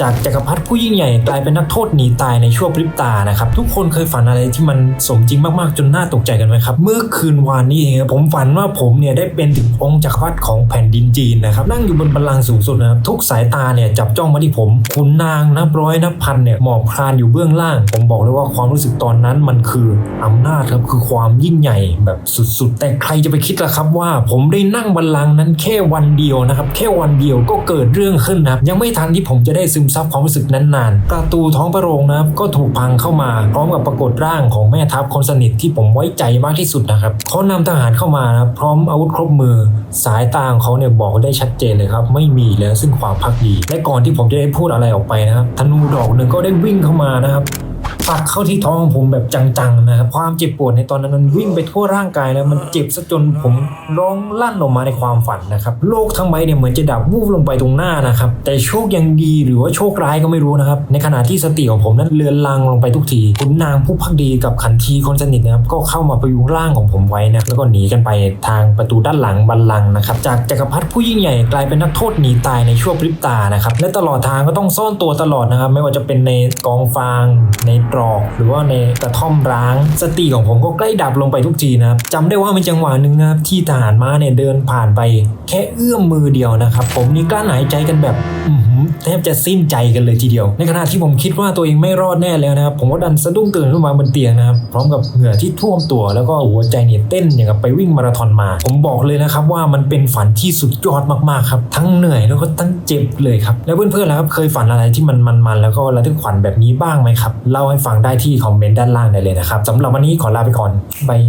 จากจักรพรรดิผู้ยิ่งใหญ่กลายเป็นนักโทษหนีตายในชั่วพริบตานะครับทุกคนเคยฝันอะไรที่มันสมจริงมากๆจนน่าตกใจกันไหมครับเมื่อคืนวานนี้เองผมฝันว่าผมเนี่ยได้เป็นถึงองค์จักรพรรดิของแผ่นดินจีนนะครับนั่งอยู่บนบัลลังก์สูงสุดนะครับทุกสายตาเนี่ยจับจ้องมาที่ผมขุนนางนับร้อยนับพันเนี่ยหมอบคลานอยู่เบื้องล่าง ผมบอกเลยว่าความรู้สึกตอนนั้นมันคืออำนาจครับคือความยิ่งใหญ่แบบสุดๆ แต่ใครจะไปคิดล่ะครับว่า ผมได้นั่งบัลลังก์นั้นแค่วันเดียวนะครับแค่วันเดียวก็เกิดเรื่องขึ้นนะครับยังไม่ทันที่ผมจะได้ซึมซับความรู้สึกนั้นนานประตูท้องพระโรงนะครับก็ถูกพังเข้ามา พร้อมกับปรากฏร่างของแม่ทัพคนสนิทที่ผมไว้ใจมากที่สุดนะครับเขานำทหารเข้ามานะครับพร้อมอาวุธครบมือ สายตาของเขาเนี่ยบอกได้ชัดเจนเลยครับ ไม่มีแล้วซึ่งความพักดี และก่อนที่ผมจะได้พูดอะไรออกไปนะครับธนูดอกหนึ่งก็ได้วิ่งเข้ามานะครับ ปักเข้าที่ท้องของผมแบบจังๆนะครับความเจ็บปวดในตอนนั้นมันวิ่งไปทั่วร่างกายแล้วมันเจ็บซะจนผมร้องลั่นออกมาในความฝันนะครับโลกทั้งใบเนี่ยเหมือนจะดับวูบลงไปตรงหน้านะครับแต่โชคยังดีหรือว่าโชคร้ายก็ไม่รู้นะครับในขณะที่สติของผมนั้นเลือนลางลงไปทุกทีคุณนางผู้พักดีกับขันทีคนสนิทนะครับก็เข้ามาประยุงร่างของผมไว้นะแล้วก็หนีกันไปทางประตูด้านหลังบัลลังก์นะครับจากจักรพรรดิผู้ยิ่งใหญ่กลายเป็นนักโทษหนีตายในชั่วพริบตานะครับและตลอดทางก็ต้องซ่อนตัวตลอดนะครับไม่ว่าจะเป็นในกองฟางในตรอก หรือว่าในกระท่อมร้าง สติของผมก็ใกล้ดับลงไปทุกทีนะครับจำได้ว่ามีจังหวะหนึ่งนะครับที่ทหารม้าเนี่ยเดินผ่านไป แค่เอื้อมมือเดียวนะครับ ผมนี่กลั้นหายใจกันแบบอืแทบจะสิ้นใจกันเลยทีเดียว ในขณะที่ผมคิดว่าตัวเองไม่รอดแน่แล้วนะครับ ผมก็ดันสะดุ้งตื่นขึ้นมาบนเตียงนะครับ พร้อมกับเหงื่อที่ท่วมตัว แล้วก็หัวใจเนี่ยเต้นอย่างกับไปวิ่งมาราธอนมา ผมบอกเลยนะครับว่ามันเป็นฝันที่สุดยอดมากๆครับ ทั้งเหนื่อยแล้วก็ทั้งเจ็บเลยครับ แล้วเพื่อนๆล่ะครับเคยฝันอะไรที่มันมันๆแล้วก็ระทึกขวัญแบบนี้บ้างไหมครับ เล่าให้ฟังได้ที่คอมเมนต์ด้านล่างได้เลยนะครับสำหรับวันนี้ขอลาไปก่อนบาย